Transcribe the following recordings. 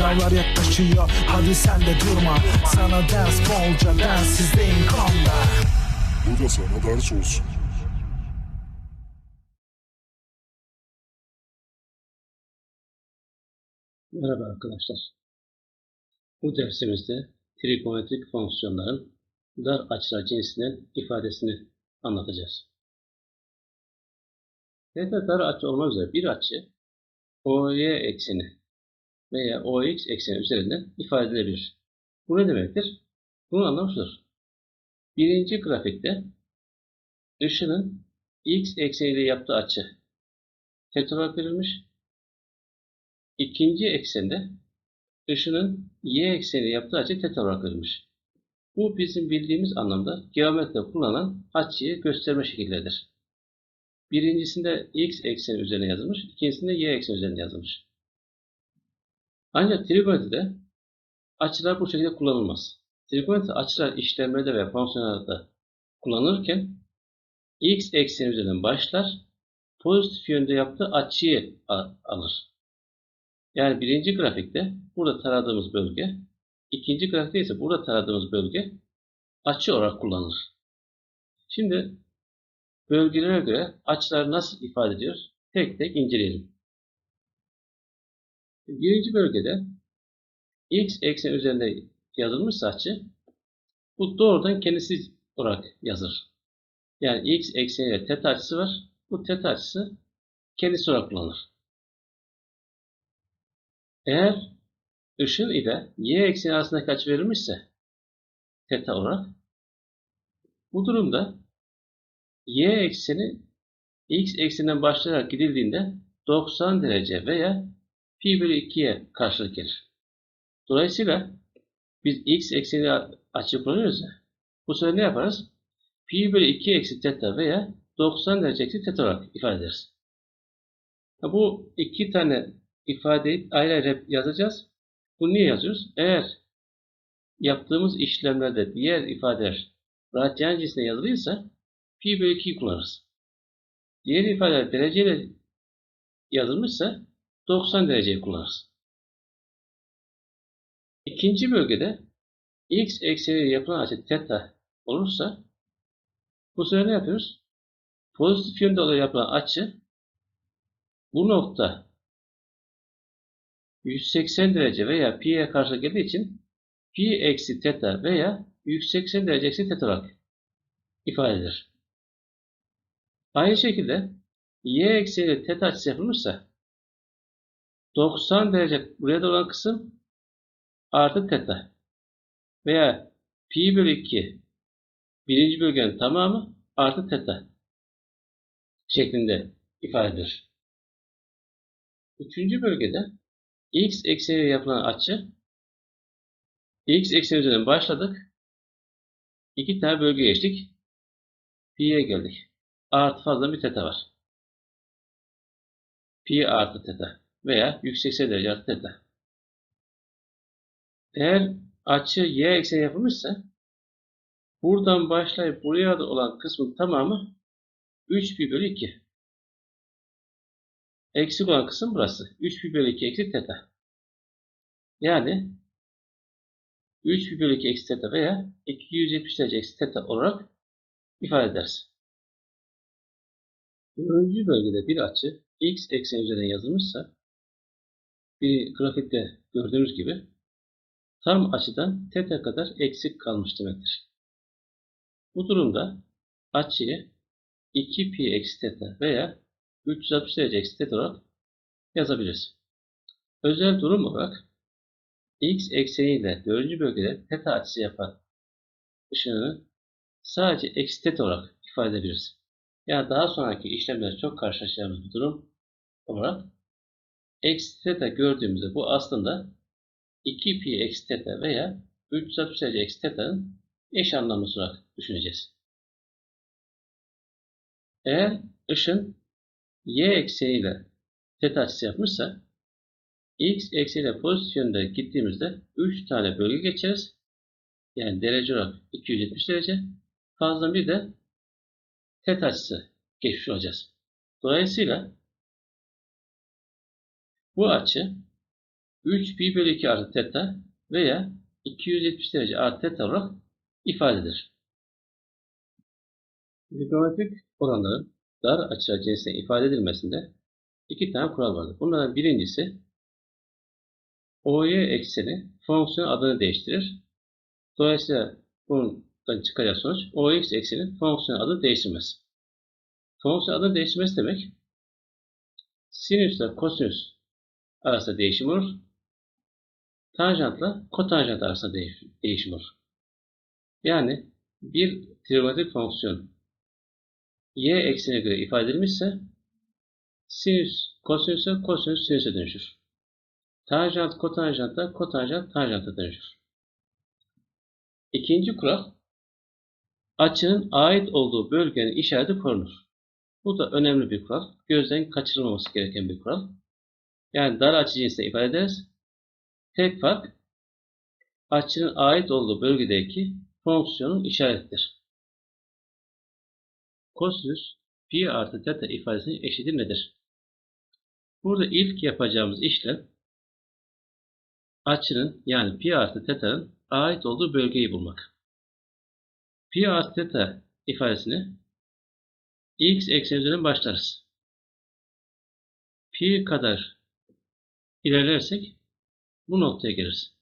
Sınavlar yaklaşıyor hadi sen de durma Sana ders bolca densizliğin konda Bu da sana ders olsun. Merhaba arkadaşlar. Bu dersimizde trigonometrik fonksiyonların dar açılar cinsinden ifadesini anlatacağız. Theta dar açı olmak üzere bir açı OY ekseni veya OX ekseni üzerinden ifade edilebilir. Bu ne demektir? Bunun anlamı şudur. Birinci grafikte ışının x ekseniyle yaptığı açı theta olarak verilmiş. İkinci eksende ışının y ekseni yaptığı açı θ olarak verilmiş. Bu bizim bildiğimiz anlamda geometride kullanılan açıyı gösterme şekilleridir. Birincisinde x ekseni üzerine yazılmış, ikincisinde y ekseni üzerine yazılmış. Ancak trigonometride açılar bu şekilde kullanılmaz. Trigonometri açılar işlemlerde ve fonksiyonlarda kullanılırken x ekseni üzerinden başlar, pozitif yönde yaptığı açıyı alır. Yani birinci grafikte burada taradığımız bölge, ikinci grafikte ise burada taradığımız bölge açı olarak kullanılır. Şimdi bölgelere göre açılar nasıl ifade ediyor? Tek tek inceleyelim. Birinci bölgede x eksen üzerinde yazılmış saçı bu doğrudan kendisi olarak yazır. Yani x ekseniyle teta açısı var. Bu teta açısı kendisi olarak kullanılır. Eğer ışın ile y ekseni arasındaki açı verilmişse teta olarak bu durumda y ekseni x ekseninden başlayarak gidildiğinde 90 derece veya pi bölü 2'ye karşılık gelir. Dolayısıyla biz x ekseni açı kullanıyoruz ya. Bu sefer ne yaparız? Pi bölü 2 eksi θ veya 90 derece eksi θ olarak ifade ederiz. Bu iki tane ifadeyi ayrı ayrı yazacağız. Bunu niye yazıyoruz? Eğer yaptığımız işlemlerde diğer ifadeler radyan cinsine yazılıysa pi bölü 2'yi kullanırız. Diğer ifadeler dereceyle yazılmışsa 90 dereceyi kullanırız. İkinci bölgede x ekseni yapılan açı teta olursa bu sefer ne yapıyoruz? Pozitif yönde olan yapılan açı bu nokta 180 derece veya pi'ye karşı geldiği için pi eksi teta veya 180 derece eksi teta olarak ifade edilir. Aynı şekilde y ekseni teta açısı yapılmışsa 90 derece buraya da olan kısım artı θ veya pi bölü 2 birinci bölgenin tamamı artı θ şeklinde ifade edilir. Üçüncü bölgede x ekseniyle yapılan açı x ekseni üzerinden başladık. İki tane bölge geçtik. Pi'ye geldik. Artı fazla bir teta var. Pi artı teta veya 180 derece artı. Eğer açı y ekseni yapılmışsa buradan başlayıp buraya da olan kısmın tamamı 3 pi bölü 2. Eksik olan kısım burası. 3 pi bölü 2 eksi teta. Yani 3 pi bölü 2 eksi teta veya 270 derece eksi teta olarak ifade ederiz. Dördüncü bölgede bir açı x ekseni üzerinden yazılmışsa bir grafikte gördüğünüz gibi tam açıdan teta kadar eksik kalmış demektir. Bu durumda açıyı 2 pi eksi teta veya 360 derece eksi teta olarak yazabiliriz. Özel durum olarak x ekseniyle 4. bölgede teta açısı yapan ışınını sadece eksi teta olarak ifade edebiliriz. Yani daha sonraki işlemlerde çok karşılaşacağımız bir durum olarak eksi teta gördüğümüzde bu aslında 2 pi eksi teta veya 360 derece eksi teta'nın eş anlamlı olarak düşüneceğiz. Eğer ışın y ekseniyle teta açısı yapmışsa x ekseniyle pozitif yönde gittiğimizde 3 tane bölge geçeriz. Yani derece olarak 270 derece. Fazla bir de teta açısı geçmiş olacağız. Dolayısıyla bu açı 3 pi bölü 2 artı teta veya 270 derece artı teta olarak ifade edilir. Trigonometrik oranların dar açılar cinsine ifade edilmesinde iki tane kural vardır. Bunlardan birincisi OY ekseni fonksiyon adını değiştirir. Dolayısıyla bundan çıkacak sonuç OX ekseni fonksiyon adı değiştirmez. Fonksiyon adını değiştirmesi demek sinüs ile kosinüs arasında değişim olur. Tanjantla kotanjant arasında değiş- değişim olur. Yani bir trigonometrik fonksiyon y eksenine göre ifade edilmişse sinüs kosinüse, kosinüs sinüse dönüşür. Tanjant kotanjanta, kotanjant tanjanta dönüşür. İkinci kural açının ait olduğu bölgenin işareti korunur. Bu da önemli bir kural. Gözden kaçırılmaması gereken bir kural. Yani dar açı cinsine ifade ederiz. Tek fark açının ait olduğu bölgedeki fonksiyonun işaretidir. Kosinüs pi artı teta ifadesinin eşiti nedir? Burada ilk yapacağımız işlem açının yani pi artı teta'nın ait olduğu bölgeyi bulmak. Pi artı teta ifadesini x ekseni üzerinden başlarız. Pi kadar ilerlersek bu noktaya geliriz.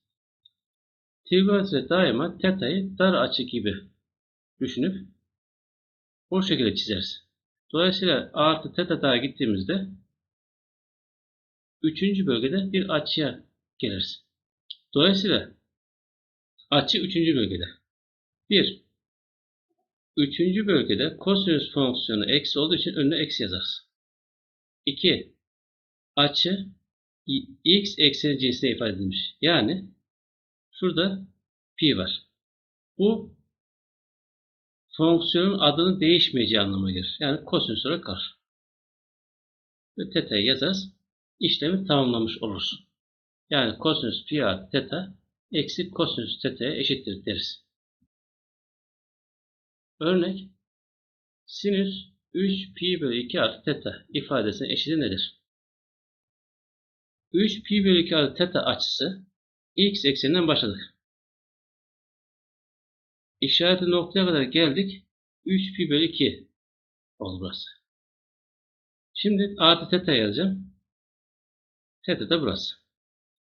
Trigonometride daima teta'yı dar açı gibi düşünüp o şekilde çizeriz. Dolayısıyla artı teta daha gittiğimizde üçüncü bölgede bir açıya geliriz. Dolayısıyla açı üçüncü bölgede. Bir, üçüncü bölgede kosinüs fonksiyonu eksi olduğu için önüne eksi yazarız. İki, açı x ekseni cinsine ifade edilmiş. Yani şurada pi var. Bu fonksiyonun adının değişmeyeceği anlamına gelir. Yani kosinüs olarak kalır. Ve teta'yı yazarız. İşlemi tamamlamış oluruz. Yani kosinüs pi artı teta eksi kosinüs teta'ya eşittir deriz. Örnek sinüs 3 pi bölü 2 artı teta ifadesinin eşiti nedir? 3 pi bölü 2 artı teta açısı x ekseninden başladık. İşareti noktaya kadar geldik. 3 pi bölü 2 oldu burası. Şimdi artı teta yazacağım. Teta da burası.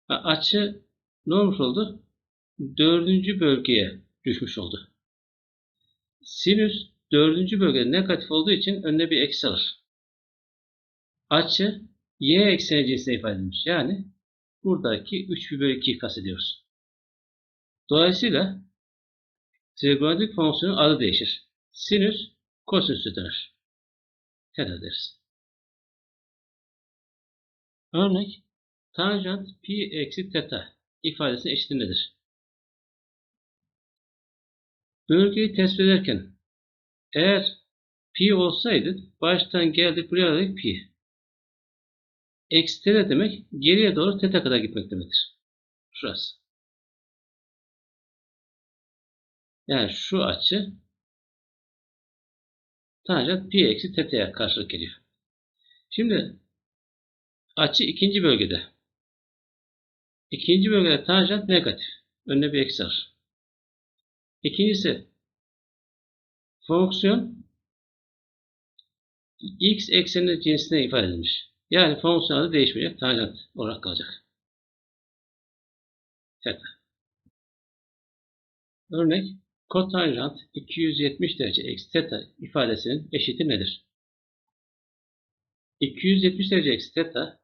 Açı ne olmuş oldu? Dördüncü bölgeye düşmüş oldu. Sinüs dördüncü bölgede negatif olduğu için önüne bir eksi alır. Açı y ekseni cinsine ifade edilmiş. Yani buradaki 3 pi bölü 2'yi kastediyoruz. Dolayısıyla trigonometrik fonksiyonun adı değişir. Sinüs kosinüse döner. Theta deriz. Örnek tanjant pi eksi teta ifadesinin eşiti nedir? Bölgeyi tespit ederken eğer pi olsaydı baştan geldik buraya aldık pi. Eksi teta demek geriye doğru teta kadar gitmek demektir. Şurası. Yani şu açı tanjant pi eksi teta'ya karşılık geliyor. Şimdi açı ikinci bölgede. İkinci bölgede tanjant negatif. Önüne bir eksi var. İkincisi fonksiyon x ekseninin cinsine ifade edilmiş. Yani fonksiyon adı değişmeyecek. Tanjant olarak kalacak. Teta. Örnek kotanjant 270 derece eksi teta ifadesinin eşiti nedir? 270 derece eksi teta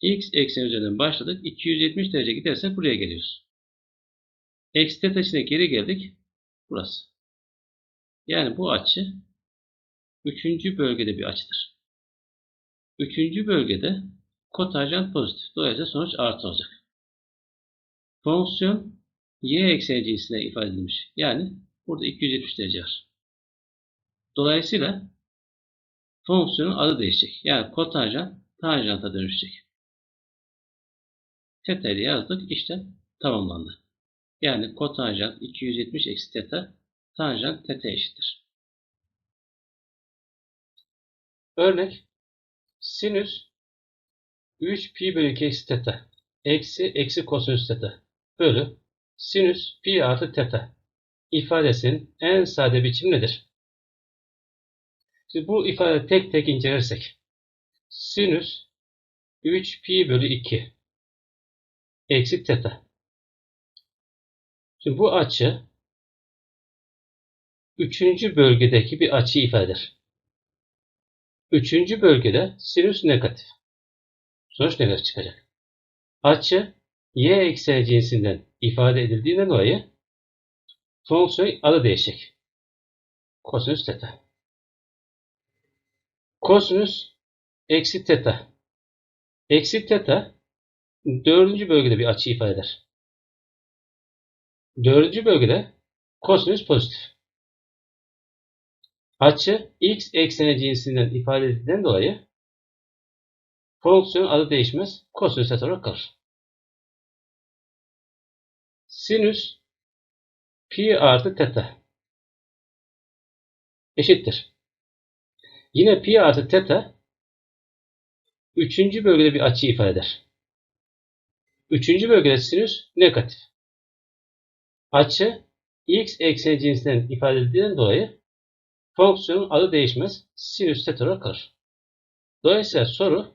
x ekseni üzerinden başladık. 270 derece gidersek buraya geliyoruz. Eksi teta içine geri geldik. Burası. Yani bu açı üçüncü bölgede bir açıdır. Üçüncü bölgede kotanjant pozitif. Dolayısıyla sonuç artı olacak. Fonksiyon y ekseni cinsine ifade edilmiş. Yani burada 270 derece var. Dolayısıyla fonksiyonun adı değişecek. Yani kotanjant tanjanta dönüşecek. Teta'yı yazdık. İşlem tamamlandı. Yani kotanjant 270 eksi teta tanjant teta eşittir. Örnek sinüs 3 pi bölü 2 eksi teta eksi eksi kosinüs teta bölü sinüs pi artı teta ifadesinin en sade biçimi nedir? Şimdi bu ifade tek tek incelersek sinüs 3 pi bölü 2 eksi teta. Şimdi bu açı üçüncü bölgedeki bir açıyı ifade eder. Üçüncü bölgede sinüs negatif. Sonuç negatif çıkacak. Açı y ekseni cinsinden ifade edildiğinden dolayı fonksiyon adı değişecek. Kosinüs teta. Kosinüs eksi teta. Eksi teta dördüncü bölgede bir açı ifade eder. Dördüncü bölgede kosinüs pozitif. Açı x ekseni cinsinden ifade edildiğinden dolayı fonksiyon adı değişmez. Kosinüs olarak kalır. Sinüs pi artı teta eşittir. Yine pi artı teta üçüncü bölgede bir açı ifade eder. Üçüncü bölgede sinüs negatif. Açı x ekseni cinsinden ifade edildiğinden dolayı fonksiyonun adı değişmez. Sinüs teta olarak kalır. Dolayısıyla soru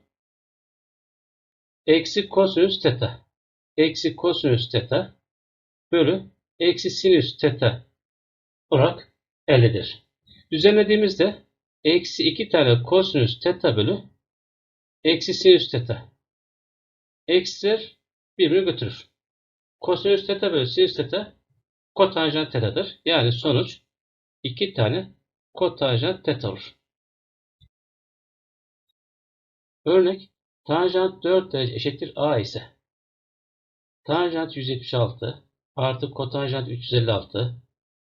eksi kosinüs teta eksi kosinüs teta bölü eksi sinüs teta olarak elde. Düzenlediğimizde eksi 2 tane kosinüs teta bölü eksi sinüs teta. Eksiler birbirini götürür. Kosinüs teta bölü sinüs teta kotanjant tetadır. Yani sonuç 2 tane kotanjant teta olur. Örnek tanjant 4 derece eşittir a ise tanjant 176 artı kotanjant 356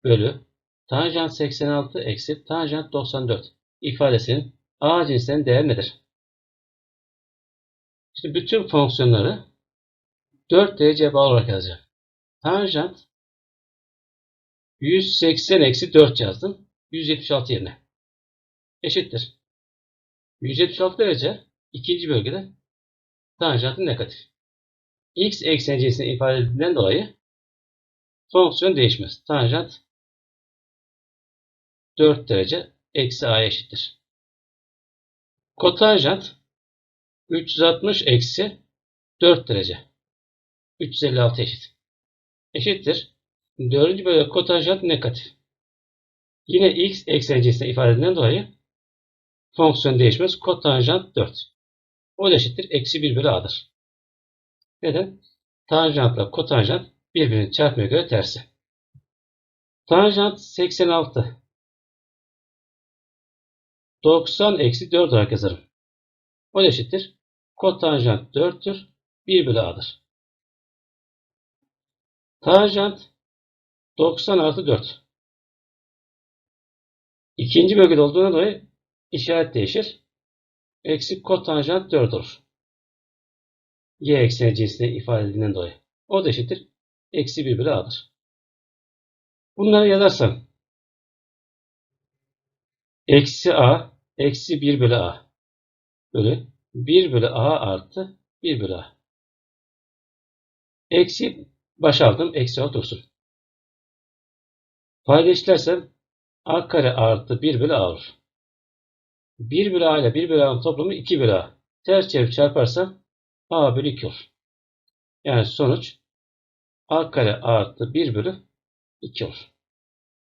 bölü tanjant 86 eksi tanjant 94 ifadesinin a cinsinden değer nedir? İşte bütün fonksiyonları 4 derece bağlı olarak yazacağım. Tanjant 180 eksi 4 yazdım. 176 yerine. Eşittir. 176 derece ikinci bölgede tanjantın negatif. x ekseni cinsine ifade edildiğinden dolayı fonksiyon değişmez. Tanjant 4 derece eksi a'ya eşittir. Kotanjant 360 eksi 4 derece. 356 eşit. Eşittir. Dördüncü bölge kotanjant negatif. Yine x ekseni cinsine ifade edildiğinden dolayı fonksiyon değişmez. Kotanjant 4. O da eşittir. Eksi 1 bölü a'dır. Neden? Tanjantla kotanjant birbirini çarpmaya göre tersi. Tanjant 86. 90 eksi 4 olarak yazarım. O da eşittir. Kotanjant 4'tür. 1 bölü a'dır. Tanjant 90 artı 4. İkinci bölgede olduğuna dolayı işaret değişir. Eksi kotanjant 4 olur. Y ekseni cinsine ifade edildiğinden dolayı. O da eşittir. Eksi 1 bölü a'dır. Bunları yazarsam eksi a eksi 1 bölü a bölü 1 bölü a artı 1 bölü a. Eksi başa aldım. Eksi a dursun. Payda işlersem a kare artı 1 bölü a olur. 1 bölü a ile 1 bölü a'nın toplamı 2 bölü a. Ters çevirip çarparsam a bölü 2 olur. Yani sonuç a kare artı 1 bölü 2 olur.